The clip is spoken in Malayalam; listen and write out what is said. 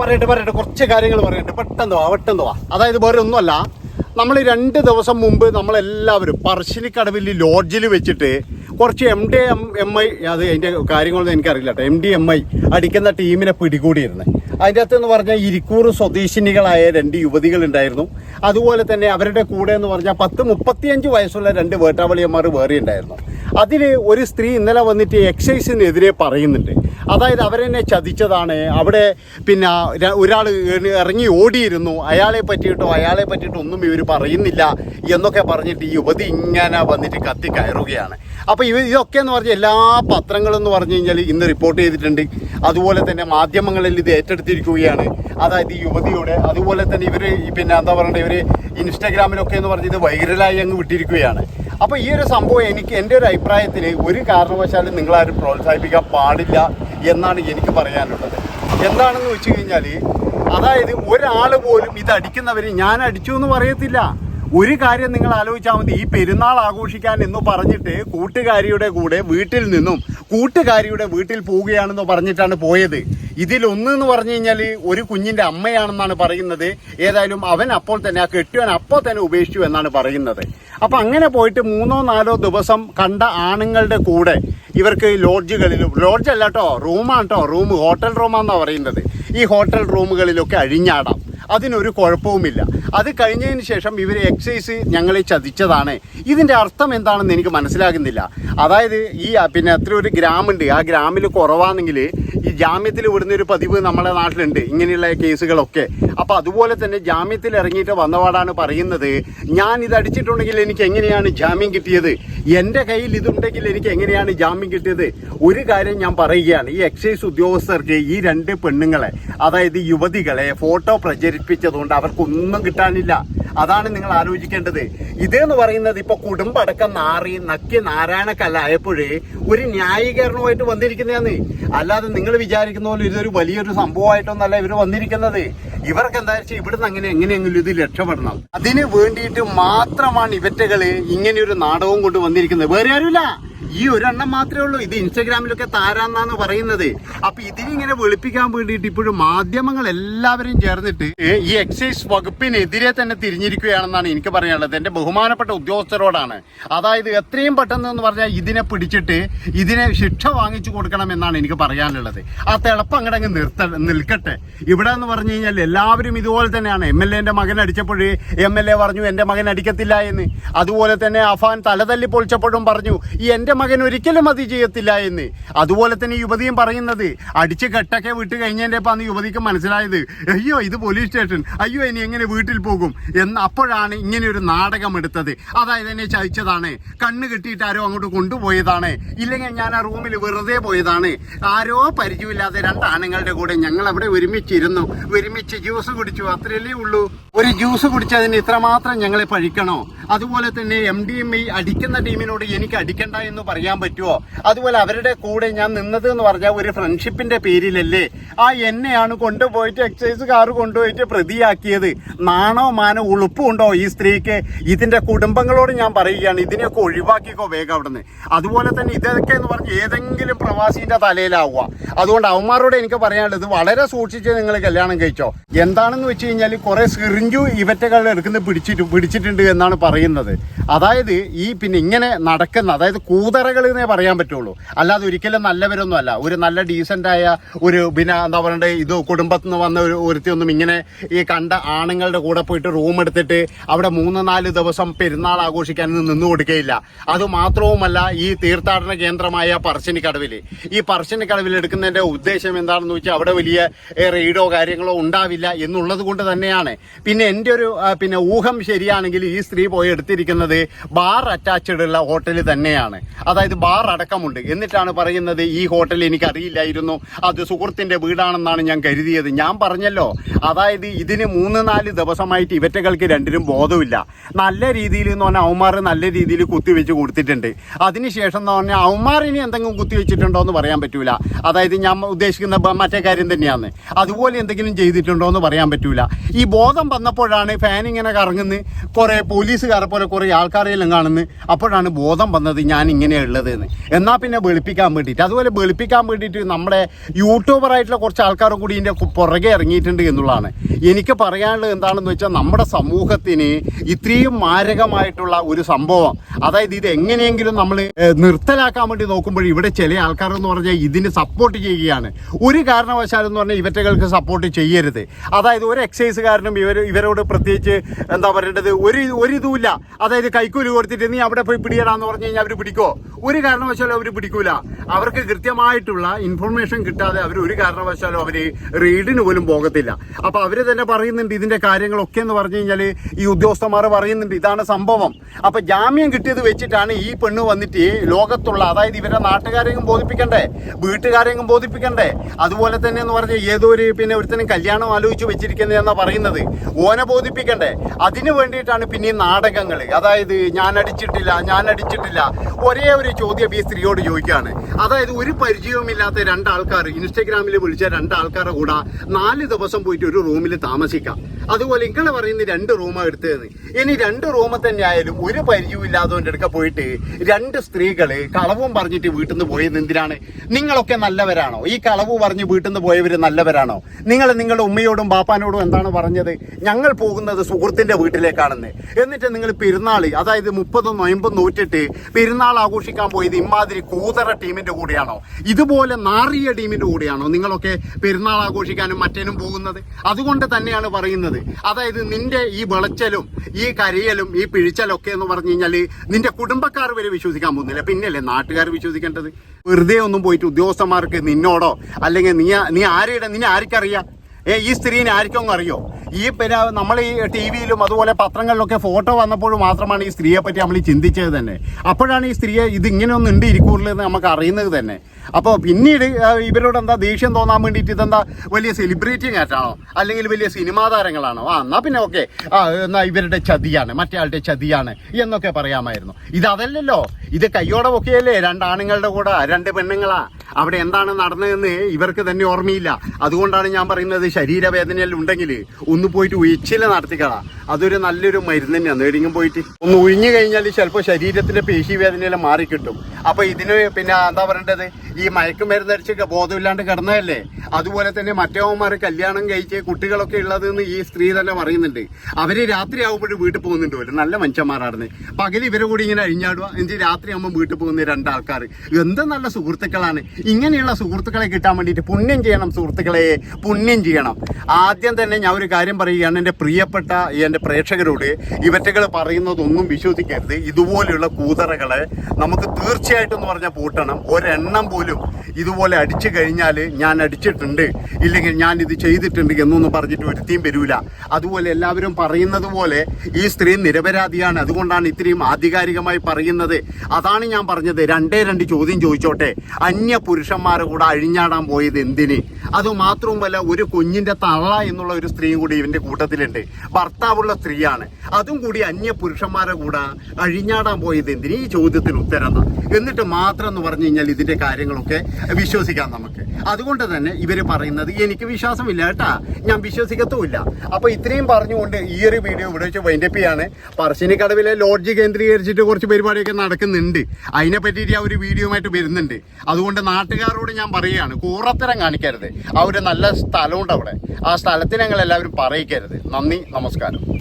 പറയട്ടെ പറയട്ടെ. കുറച്ച് കാര്യങ്ങൾ പറയട്ടെ. പെട്ടെന്ന് വാ പെട്ടെന്ന് വാ. അതായത് വേറെ ഒന്നുമല്ല. നമ്മൾ രണ്ട് ദിവസം മുമ്പ് നമ്മളെല്ലാവരും പറശ്ശിനിക്കടവിൽ ലോഡ്ജിൽ വെച്ചിട്ട് കുറച്ച് M D M M I അത് അതിന്റെ കാര്യങ്ങളൊന്നും എനിക്കറിയില്ല കേട്ടോ. എം ഡി എം ഐ അടിക്കുന്ന ടീമിനെ പിടികൂടിയിരുന്നത് അതിന്റെ അകത്ത് എന്ന് പറഞ്ഞാൽ ഇരിക്കൂർ സ്വദേശിനികളായ രണ്ട് യുവതികൾ ഉണ്ടായിരുന്നു അതുപോലെ തന്നെ അവരുടെ കൂടെ എന്ന് പറഞ്ഞാൽ പത്ത് മുപ്പത്തിയഞ്ച് വയസ്സുള്ള രണ്ട് വേട്ടാവളിയന്മാർ വേറെ ഉണ്ടായിരുന്നു. അതിൽ ഒരു സ്ത്രീ ഇന്നലെ വന്നിട്ട് എക്സൈസിനെതിരെ പറയുന്നുണ്ട്. അതായത് അവരെന്നെ ചതിച്ചതാണ്. അവിടെ പിന്നെ ഒരാൾ ഇറങ്ങി ഓടിയിരുന്നു. അയാളെ പറ്റിയിട്ടോ അയാളെ പറ്റിയിട്ടോ ഒന്നും ഇവർ പറയുന്നില്ല എന്നൊക്കെ പറഞ്ഞിട്ട് ഈ യുവതി ഇങ്ങനെ വന്നിട്ട് കത്തി കയറുകയാണ്. അപ്പോൾ ഇവ ഇതൊക്കെ എന്ന് പറഞ്ഞാൽ എല്ലാ പത്രങ്ങളും എന്ന് പറഞ്ഞു കഴിഞ്ഞാൽ ഇന്ന് റിപ്പോർട്ട് ചെയ്തിട്ടുണ്ട്. അതുപോലെ തന്നെ മാധ്യമങ്ങളിൽ ഇത് ഏറ്റെടുത്തിരിക്കുകയാണ്. അതായത് ഈ യുവതിയുടെ അതുപോലെ തന്നെ ഇവർ പിന്നെ എന്താ പറയുക ഇവർ ഇൻസ്റ്റാഗ്രാമിലൊക്കെ എന്ന് പറഞ്ഞ് ഇത് വൈറലായി അങ്ങ് വിട്ടിരിക്കുകയാണ്. അപ്പോൾ ഈ ഒരു സംഭവം എനിക്ക് എന്റെ ഒരു അഭിപ്രായത്തിൽ ഒരു കാരണവശാലും നിങ്ങളാരും പ്രോത്സാഹിപ്പിക്കാൻ പാടില്ല എന്നാണ് എനിക്ക് പറയാനുള്ളത്. എന്താണെന്ന് വെച്ച് കഴിഞ്ഞാൽ അതായത് ഒരാൾ പോലും ഇത് അടിക്കുന്നവർ ഞാൻ അടിച്ചു എന്ന് പറയത്തില്ല. ഒരു കാര്യം നിങ്ങൾ ആലോചിച്ചാൽ മതി. ഈ പെരുന്നാൾ ആഘോഷിക്കാൻ എന്ന് പറഞ്ഞിട്ട് കൂട്ടുകാരിയുടെ കൂടെ വീട്ടിൽ നിന്നും കൂട്ടുകാരിയുടെ വീട്ടിൽ പോവുകയാണെന്ന് പറഞ്ഞിട്ടാണ് പോയത്. ഇതിലൊന്ന് എന്ന് പറഞ്ഞു കഴിഞ്ഞാൽ ഒരു കുഞ്ഞിന്റെ അമ്മയാണെന്നാണ് പറയുന്നത്. ഏതായാലും അവൻ അപ്പോൾ തന്നെ ആ കെട്ടിയവൻ അപ്പോൾ തന്നെ ഉപേക്ഷിച്ചു എന്നാണ് പറയുന്നത്. അപ്പം അങ്ങനെ പോയിട്ട് മൂന്നോ നാലോ ദിവസം കണ്ട ആണുങ്ങളുടെ കൂടെ ഇവർക്ക് ലോഡ്ജുകളിലും ലോഡ്ജ് അല്ല കേട്ടോ റൂമാണ് കേട്ടോ റൂം ഹോട്ടൽ റൂമാണെന്നാണ് പറയുന്നത്. ഈ ഹോട്ടൽ റൂമുകളിലൊക്കെ അഴിഞ്ഞാടാം. അതിനൊരു കുഴപ്പവുമില്ല. അത് കഴിഞ്ഞതിന് ശേഷം ഇവർ എക്സൈസ് ഞങ്ങളെ ചതിച്ചതാണ്. ഇതിന്റെ അർത്ഥം എന്താണെന്ന് എനിക്ക് മനസ്സിലാകുന്നില്ല. അതായത് ഈ പിന്നെ അത്ര ഒരു ഗ്രാമുണ്ട്. ആ ഗ്രാമിൽ കുറവാണെങ്കിൽ ഈ ജാമ്യത്തിൽ വിടുന്ന ഒരു പതിവ് നമ്മുടെ നാട്ടിലുണ്ട്. ഇങ്ങനെയുള്ള കേസുകളൊക്കെ. അപ്പോൾ അതുപോലെ തന്നെ ജാമ്യത്തിൽ ഇറങ്ങിയിട്ട് വന്നപാടാണ് പറയുന്നത് ഞാൻ ഇത് അടിച്ചിട്ടുണ്ടെങ്കിൽ എനിക്ക് എങ്ങനെയാണ് ജാമ്യം കിട്ടിയത്? എന്റെ കയ്യിൽ ഇതുണ്ടെങ്കിൽ എനിക്ക് എങ്ങനെയാണ് ജാമ്യം കിട്ടിയത്? ഒരു കാര്യം ഞാൻ പറയുകയാണ് ഈ എക്സൈസ് ഉദ്യോഗസ്ഥർക്ക് ഈ രണ്ട് പെണ്ണുങ്ങളെ അതായത് യുവതികളെ ഫോട്ടോ പ്രചരിപ്പിച്ചതുകൊണ്ട് അവർക്കൊന്നും കിട്ടാനില്ല. അതാണ് നിങ്ങൾ ആലോചിക്കേണ്ടത്. ഇതെന്ന് പറയുന്നത് ഇപ്പൊ കുടുംബടക്കം നാറി നക്കി നാരായണക്കല്ലായപ്പോഴേ ഒരു ന്യായീകരണമായിട്ട് വന്നിരിക്കുന്നതാണ് അല്ലാതെ നിങ്ങൾ വിചാരിക്കുന്ന പോലെ ഇതൊരു വലിയൊരു സംഭവമായിട്ടൊന്നല്ല ഇവർ വന്നിരിക്കുന്നത്. ഇവർക്ക് എന്താ വെച്ചാൽ ഇവിടുന്ന് അങ്ങനെ എങ്ങനെയെങ്കിലും ഇത് രക്ഷപ്പെടണം. അതിന് വേണ്ടിയിട്ട് മാത്രമാണ് ഇവറ്റകൾ ഇങ്ങനെ ഒരു നാടകവും കൊണ്ട് വന്നിരിക്കുന്നത്. വേറെ ആരുമില്ല. ഈ ഒരെണ്ണം മാത്രമേ ഉള്ളൂ. ഇത് ഇൻസ്റ്റഗ്രാമിലൊക്കെ താരാന്നാണ് പറയുന്നത്. അപ്പൊ ഇതിനിങ്ങനെ വെളുപ്പിക്കാൻ വേണ്ടിയിട്ട് ഇപ്പോഴും മാധ്യമങ്ങൾ എല്ലാവരും ചേർന്നിട്ട് ഈ എക്സൈസ് വകുപ്പിനെതിരെ തന്നെ തിരിഞ്ഞിരിക്കുകയാണെന്നാണ് എനിക്ക് പറയാനുള്ളത്. എന്റെ ബഹുമാനപ്പെട്ട ഉദ്യോഗസ്ഥരോടാണ്. അതായത് എത്രയും പെട്ടെന്ന് എന്ന് പറഞ്ഞാൽ ഇതിനെ പിടിച്ചിട്ട് ഇതിനെ ശിക്ഷ വാങ്ങിച്ചു കൊടുക്കണം എന്നാണ് എനിക്ക് പറയാനുള്ളത്. ആ തിളപ്പം അങ്ങോട്ട് അങ്ങ് നിർത്ത നിൽക്കട്ടെ. ഇവിടെ എന്ന് പറഞ്ഞു കഴിഞ്ഞാൽ എല്ലാവരും ഇതുപോലെ തന്നെയാണ്. എം എൽ എന്റെ മകൻ അടിച്ചപ്പോഴേ എം എൽ എ പറഞ്ഞു എന്റെ മകൻ അടിക്കത്തില്ല എന്ന്. അതുപോലെ തന്നെ അഫാൻ തലതല്ലി പൊളിച്ചപ്പോഴും പറഞ്ഞു ഈ എന്റെ മകൻ ഒരിക്കലും അത് ചെയ്യത്തില്ല എന്ന്. അതുപോലെ തന്നെ യുവതിയും പറയുന്നത് അടിച്ച് കെട്ടൊക്കെ വിട്ട് കഴിഞ്ഞതിന്റെ അന്ന് യുവതിക്ക് മനസ്സിലായത് അയ്യോ ഇത് പോലീസ് സ്റ്റേഷൻ അയ്യോ ഇനി എങ്ങനെ വീട്ടിൽ പോകും? എന്ന് അപ്പോഴാണ് ഇങ്ങനെ ഒരു നാടകം എടുത്തത്. അതായത് എന്നെ ചതിച്ചതാണ്. കണ്ണ് കെട്ടിയിട്ട് ആരോ അങ്ങോട്ട് കൊണ്ടുപോയതാണ്. ഇല്ലെങ്കിൽ ഞാൻ ആ റൂമിൽ വെറുതെ പോയതാണ്. ആരോ പരിചയമില്ലാതെ രണ്ട് ആണുങ്ങളുടെ കൂടെ ഞങ്ങൾ അവിടെ ഒരുമിച്ചിരുന്നു. ഒരുമിച്ച് ജ്യൂസ് കുടിച്ചു അത്രയല്ലേ ഉള്ളൂ. ഒരു ജ്യൂസ് കുടിച്ചതിന് ഇത്രമാത്രം ഞങ്ങളെ പഴിക്കണോ? അതുപോലെ തന്നെ എം ഡി എം ഐ അടിക്കുന്ന ടീമിനോട് എനിക്ക് അടിക്കണ്ട എന്ന് പറയാൻ പറ്റുമോ അതുപോലെ അവരുടെ കൂടെ ഞാൻ നിന്നത് എന്ന് പറഞ്ഞാൽ ഒരു ഫ്രണ്ട്ഷിപ്പിന്റെ പേരിലല്ലേ? ആ എന്നെയാണ് കൊണ്ടുപോയിട്ട് എക്സൈസ് കാർ കൊണ്ടുപോയിട്ട് പ്രതിയാക്കിയത്. നാണോ മാനോ ഉളുപ്പുണ്ടോ ഈ സ്ത്രീക്ക്? ഇതിന്റെ കുടുംബങ്ങളോട് ഞാൻ പറയുകയാണ് ഇതിനെയൊക്കെ ഒഴിവാക്കിക്കോ വേഗം അവിടുന്ന്. അതുപോലെ തന്നെ ഇതൊക്കെ എന്ന് പറഞ്ഞ് ഏതെങ്കിലും പ്രവാസിന്റെ തലയിലാവുക. അതുകൊണ്ട് അവന്മാരോട് എനിക്ക് പറയാനുള്ളത് വളരെ സൂക്ഷിച്ച് നിങ്ങൾ കല്യാണം കഴിച്ചോ. എന്താണെന്ന് വെച്ച് കഴിഞ്ഞാൽ കുറെ സിറിഞ്ചു ഇവറ്റകൾ എടുക്കുന്ന പിടിച്ചിട്ട് പിടിച്ചിട്ടുണ്ട് എന്നാണ് പറയുന്നത്. അതായത് ഈ പിന്നെ ഇങ്ങനെ നടക്കുന്ന അതായത് കൂതറകൾ എന്നേ പറയാൻ പറ്റുള്ളൂ. അല്ലാതെ ഒരിക്കലും നല്ലവരൊന്നും അല്ല. ഒരു നല്ല ഡീസന്റായ ഒരു പിന്നെ എന്താ പറയണ്ടേ ഇത് കുടുംബത്തിൽ നിന്ന് വന്ന ഒരു ഒരുത്തിയൊന്നും ഇങ്ങനെ ഈ കണ്ട ആണുങ്ങളുടെ കൂടെ പോയിട്ട് റൂം എടുത്തിട്ട് അവിടെ മൂന്ന് നാല് ദിവസം പെരുന്നാൾ ആഘോഷിക്കാൻ നിന്നു കൊടുക്കുകയില്ല അത് മാത്രവുമല്ല ഈ തീർത്ഥാടന കേന്ദ്രമായ പറശ്ശിനിക്കടവിൽ ഈ പറശ്ശിനിക്കടവിൽ എടുക്കുന്നതിന്റെ ഉദ്ദേശം എന്താണെന്ന് വെച്ചാൽ അവിടെ വലിയ റെയ്ഡോ കാര്യങ്ങളോ ഉണ്ടാവില്ല എന്നുള്ളത് കൊണ്ട് തന്നെയാണ്. പിന്നെ എന്റെ ഒരു പിന്നെ ഊഹം ശരിയാണെങ്കിൽ ഈ സ്ത്രീ പോയി എടുത്തിരിക്കുന്നത് ബാർ അറ്റാച്ച്ഡ് ഉള്ള ഹോട്ടൽ തന്നെയാണ്. അതായത് ബാർ അടക്കമുണ്ട്. എന്നിട്ടാണ് പറയുന്നത് ഈ ഹോട്ടൽ എനിക്ക് അറിയില്ലായിരുന്നു അത് സുഹൃത്തിന്റെ വീടാണെന്നാണ് ഞാൻ കരുതിയത്. ഞാൻ പറഞ്ഞല്ലോ അതായത് ഇതിന് മൂന്ന് നാല് ദിവസമായിട്ട് ഇവറ്റകൾക്ക് രണ്ടിനും ബോധമില്ല. നല്ല രീതിയിൽ എന്ന് പറഞ്ഞാൽ അവന്മാർ നല്ല രീതിയിൽ കുത്തിവെച്ച് കൊടുത്തിട്ടുണ്ട്. അതിനുശേഷം എന്ന് പറഞ്ഞാൽ അവന്മാർ ഇനി എന്തെങ്കിലും കുത്തിവെച്ചിട്ടുണ്ടോ എന്ന് പറയാൻ പറ്റൂല. അതായത് ഞാൻ ഉദ്ദേശിക്കുന്ന മറ്റേ കാര്യം തന്നെയാണ്. അതുപോലെ എന്തെങ്കിലും ചെയ്തിട്ടുണ്ടോ എന്ന് പറയാൻ പറ്റൂല. ഈ ബോധം വന്നപ്പോഴാണ് ഫാൻ ഇങ്ങനെ കറങ്ങുന്നത് കുറേ പോലീസുകാരെ പോലെ കുറേ ആൾക്കാരെല്ലാം കാണുന്ന. അപ്പോഴാണ് ബോധം വന്നത് ഞാൻ ഇങ്ങനെയുള്ളത് എന്ന് എന്നാൽ പിന്നെ വെളുപ്പിക്കാൻ വേണ്ടിയിട്ട്. അതുപോലെ വെളുപ്പിക്കാൻ വേണ്ടിയിട്ട് നമ്മുടെ യൂട്യൂബറായിട്ടുള്ള കുറച്ച് ആൾക്കാരും കൂടി ഇതിന്റെ പുറകെ ഇറങ്ങിയിട്ടുണ്ട് എന്നുള്ളതാണ്. എനിക്ക് പറയാനുള്ളത് എന്താണെന്ന് വെച്ചാൽ നമ്മുടെ സമൂഹത്തിന് ഇത്രയും മാരകമായിട്ടുള്ള ഒരു സംഭവം. അതായത് ഇത് എങ്ങനെയെങ്കിലും നമ്മൾ നിർത്തലാക്കാൻ വേണ്ടി നോക്കുമ്പോൾ ഇവിടെ ചില ആൾക്കാരെന്ന് പറഞ്ഞാൽ ഇതിന് സപ്പോർട്ട് ചെയ്യുകയാണ്. ഒരു കാരണവശാലും എന്ന് പറഞ്ഞാൽ ഇവറ്റകൾക്ക് സപ്പോർട്ട് ചെയ്യരുത്. അതായത് ഒരു എക്സൈസുകാരനും ഇവർ ഇവരോട് പ്രത്യേകിച്ച് എന്താ പറയേണ്ടത്? ഒരു ഒരു ഇതുമില്ല അതായത് കൈക്കൂലി കൊടുത്തിട്ട് നീ അവിടെ പോയി പിടിയടാന്ന് പറഞ്ഞു കഴിഞ്ഞാൽ അവർ പിടിക്കോ? ഒരു കാരണവശാലും അവർ പിടിക്കൂല. അവർക്ക് കൃത്യമായിട്ടുള്ള ഇൻഫർമേഷൻ കിട്ടാതെ അവർ ഒരു കാരണവശാലും അവർ റെയ്ഡിന് പോലും പോകത്തില്ല. അപ്പൊ അവർ തന്നെ പറയുന്നുണ്ട് ഇതിന്റെ കാര്യങ്ങളൊക്കെ എന്ന് പറഞ്ഞു കഴിഞ്ഞാൽ ഈ ഉദ്യോഗസ്ഥന്മാർ പറയുന്നുണ്ട് ഇതാണ് സംഭവം. അപ്പൊ ജാമ്യം കിട്ടിയത് വെച്ചിട്ടാണ് ഈ പെണ്ണ് വന്നിട്ട് ലോകത്തുള്ള അതായത് ഇവരുടെ നാട്ടുകാരെയും ബോധിപ്പിക്കണ്ടേ? വീട്ടുകാരെയും ബോധിപ്പിക്കണ്ടേ? അതുപോലെ തന്നെ എന്ന് പറഞ്ഞാൽ ഏതോ ഒരു പിന്നെ ഒരുത്തനും കല്യാണം ആലോചിച്ച് വെച്ചിരിക്കുന്നത് എന്നാ പറയുന്നത്. ഓനെ ബോധിപ്പിക്കണ്ടേ? അതിനു വേണ്ടിയിട്ടാണ് പിന്നെ ഈ നാടകങ്ങൾ അതായത് ഞാൻ അടിച്ചിട്ടില്ല ഞാൻ അടിച്ചിട്ടില്ല ഒരേ ഒരു ചോദ്യം ഈ സ്ത്രീയോട് ചോദിക്കുകയാണ് അതായത് ഒരു പരിചയവുമില്ലാത്ത രണ്ടാൾക്കാർ ഇൻസ്റ്റഗ്രാമിൽ വിളിച്ച രണ്ടാൾക്കാരുടെ കൂടെ നാല് ദിവസം പോയിട്ട് ഒരു റൂമിൽ താമസിക്കാം. അതുപോലെ നിങ്ങൾ പറയുന്ന രണ്ട് റൂമാണ് എടുത്തതെന്ന്. ഇനി രണ്ട് റൂമ് തന്നെ ആയാലും ഒരു പരിചയവും ഇല്ലാത്തവന്റെ അടുക്ക പോയിട്ട് രണ്ട് സ്ത്രീകൾ കളവും പറഞ്ഞിട്ട് വീട്ടിൽ നിന്ന് പോയത് എന്തിനാണ്? നിങ്ങളൊക്കെ നല്ലവരാണോ? ഈ കളവ് പറഞ്ഞ് വീട്ടിൽ നിന്ന് പോയവര് നല്ലവരാണോ? നിങ്ങൾ നിങ്ങളുടെ ഉമ്മയോടും ബാപ്പാനോടും എന്താണ് പറഞ്ഞത്? ഞങ്ങൾ പോകുന്നത് സുഹൃത്തിന്റെ വീട്ടിലേക്കാണെന്ന്. എന്നിട്ട് നിങ്ങൾ പെരുന്നാൾ അതായത് മുപ്പതും നൊയമ്പും നൂറ്റിട്ട് പെരുന്നാൾ ആഘോഷിക്കാൻ പോയത് ഇമാതിരി കൂതറ ടീമിന്റെ കൂടെയാണോ? ഇതുപോലെ നാറിയ ടീമിന്റെ കൂടെയാണോ നിങ്ങളൊക്കെ പെരുന്നാൾ ആഘോഷിക്കാനും മറ്റേനും പോകുന്നത്? അതുകൊണ്ട് തന്നെയാണ് പറയുന്നത്. അതായത് നിന്റെ ഈ വിളച്ചലും ഈ കരയലും ഈ പിഴിച്ചലും ഒക്കെ എന്ന് പറഞ്ഞു കഴിഞ്ഞാൽ നിന്റെ കുടുംബക്കാർ വരെ വിശ്വസിക്കാൻ പോകുന്നില്ല. പിന്നെയല്ലേ നാട്ടുകാർ വിശ്വസിക്കേണ്ടത്? വെറുതെ ഒന്നും പോയിട്ട് ഉദ്യോഗസ്ഥന്മാർക്ക് നിന്നോടോ അല്ലെങ്കിൽ നീ നീ ആരുടെ നിന്നെ ആർക്കറിയാം? ഏ ഈ സ്ത്രീനെ ആർക്കും അറിയോ? ഈ പിന്നെ നമ്മൾ ഈ ടി വിയിലും അതുപോലെ പത്രങ്ങളിലൊക്കെ ഫോട്ടോ വന്നപ്പോൾ മാത്രമാണ് ഈ സ്ത്രീയെ പറ്റി നമ്മൾ ചിന്തിച്ചത് തന്നെ. അപ്പോഴാണ് ഈ സ്ത്രീയെ ഇത് ഇങ്ങനെ ഒന്നും ഉണ്ട് ഇരിക്കൂറില്ലെന്ന് നമുക്ക് അറിയുന്നത് തന്നെ. അപ്പോൾ പിന്നീട് ഇവരോട് എന്താ ദേഷ്യം തോന്നാൻ വേണ്ടിയിട്ട് ഇതെന്താ വലിയ സെലിബ്രിറ്റി ആയിട്ടാണോ? അല്ലെങ്കിൽ വലിയ സിനിമാ താരങ്ങളാണോ? ആ എന്നാൽ പിന്നെ ഓക്കെ. ആ എന്നാൽ ഇവരുടെ ചതിയാണ് മറ്റേ ആളുടെ ചതിയാണ് എന്നൊക്കെ പറയാമായിരുന്നു. ഇതല്ലല്ലോ ഇത് കയ്യോടെ ഒക്കെയല്ലേ രണ്ടാണുങ്ങളുടെ കൂടെ രണ്ട് പെണ്ണുങ്ങളാ. അവിടെ എന്താണ് നടന്നതെന്ന് ഇവർക്ക് തന്നെ ഓർമ്മയില്ല. അതുകൊണ്ടാണ് ഞാൻ പറയുന്നത് ശരീരവേദനയിൽ ഉണ്ടെങ്കിൽ ഒന്ന് പോയിട്ട് ഉയച്ചില നടത്തിക്കള. അതൊരു നല്ലൊരു മരുന്ന് തന്നെയാണ് എവിടെയെങ്കിലും പോയിട്ട് ഒന്ന് ഉഴിഞ്ഞു കഴിഞ്ഞാൽ ചിലപ്പോൾ ശരീരത്തിന്റെ പേശി വേദനയെല്ലാം മാറിക്കിട്ടും. അപ്പോൾ ഇതിന് പിന്നെ എന്താ പറയേണ്ടത്? ഈ മയക്കുമരുന്ന് ധരിച്ചൊക്കെ ബോധമില്ലാണ്ട് കിടന്നതല്ലേ? അതുപോലെ തന്നെ മറ്റേവന്മാർ കല്യാണം കഴിച്ച് കുട്ടികളൊക്കെ ഉള്ളതെന്ന് ഈ സ്ത്രീ തന്നെ പറയുന്നുണ്ട്. അവർ രാത്രി ആകുമ്പോഴും വീട്ടിൽ പോകുന്നുണ്ട് പോലും നല്ല മനുഷ്യന്മാരാണ്. പകൽ ഇവരെ കൂടി ഇങ്ങനെ അഴിഞ്ഞാടുക എന്നിട്ട് രാത്രി ആകുമ്പോൾ വീട്ടിൽ പോകുന്ന രണ്ടാൾക്കാർ എന്ത് നല്ല സുഹൃത്തുക്കളാണ്. ഇങ്ങനെയുള്ള സുഹൃത്തുക്കളെ കിട്ടാൻ വേണ്ടിയിട്ട് പുണ്യം ചെയ്യണം സുഹൃത്തുക്കളെ. പുണ്യം ചെയ്യണം. ആദ്യം തന്നെ ഞാൻ ഒരു കാര്യം പറയുകയാണ്. എന്റെ പ്രിയപ്പെട്ട എന്റെ പ്രേക്ഷകരോട് ഇവറ്റകൾ പറയുന്നതൊന്നും വിശ്വസിക്കരുത്. ഇതുപോലെയുള്ള കൂതറകളെ നമുക്ക് തീർച്ചയായിട്ടും എന്ന് പറഞ്ഞാൽ പൂട്ടണം. ഒരെണ്ണം പോലും ഇതുപോലെ അടിച്ചു കഴിഞ്ഞാൽ ഞാൻ അടിച്ചിട്ടുണ്ട്. ഇല്ലെങ്കിൽ ഞാൻ ഇത് ചെയ്തിട്ടുണ്ട് എന്നൊന്നും പറഞ്ഞിട്ട് ഒരുത്തിയും വരൂല. അതുപോലെ എല്ലാവരും പറയുന്നത് പോലെ ഈ സ്ത്രീ നിരപരാധിയാണ്. അതുകൊണ്ടാണ് ഇത്രയും ആധികാരികമായി പറയുന്നത്. അതാണ് ഞാൻ പറഞ്ഞത്. രണ്ടേ രണ്ട് ചോദ്യം ചോദിച്ചോട്ടെ. അന്യ പുരുഷന്മാരെ കൂടെ അഴിഞ്ഞാടാൻ പോയത് എന്തിന്? അത് മാത്രവുമല്ല ഒരു കുഞ്ഞിന്റെ തള്ള എന്നുള്ള ഒരു സ്ത്രീയും കൂടി ഇവന്റെ കൂട്ടത്തിലുണ്ട്. ഭർത്താവുള്ള സ്ത്രീയാണ്. അതും കൂടി അന്യ പുരുഷന്മാരെ കൂടെ അഴിഞ്ഞാടാൻ പോയത് എന്തിന്? ഈ ചോദ്യത്തിന് ഉത്തരം എന്നിട്ട് മാത്രം എന്ന് പറഞ്ഞു കഴിഞ്ഞാൽ ഇതിന്റെ കാര്യങ്ങളൊക്കെ വിശ്വസിക്കാം നമുക്ക്. അതുകൊണ്ട് തന്നെ ഇവർ പറയുന്നത് എനിക്ക് വിശ്വാസമില്ല കേട്ടാ. ഞാൻ വിശ്വസിക്കത്തുമില്ല. അപ്പൊ ഇത്രയും പറഞ്ഞുകൊണ്ട് ഈ ഒരു വീഡിയോ ഇവിടെ വെച്ച് വൈൻഡപ്പ് ചെയ്യാണ്. പറശ്ശിനിക്കടവിലെ ലോഡ്ജ് കേന്ദ്രീകരിച്ചിട്ട് കുറച്ച് പരിപാടിയൊക്കെ നടക്കുന്നുണ്ട്. അതിനെ പറ്റിയിട്ട് ആ ഒരു വീഡിയോയുമായിട്ട് വരുന്നുണ്ട്. അതുകൊണ്ട് നാട്ടുകാരോട് ഞാൻ പറയുകയാണ് കൂറത്തരം കാണിക്കരുത്. ആ ഒരു നല്ല സ്ഥലമുണ്ട് അവിടെ. ആ സ്ഥലത്തിന് ഞങ്ങൾ എല്ലാവരും പറയിക്കരുത്. നന്ദി നമസ്കാരം.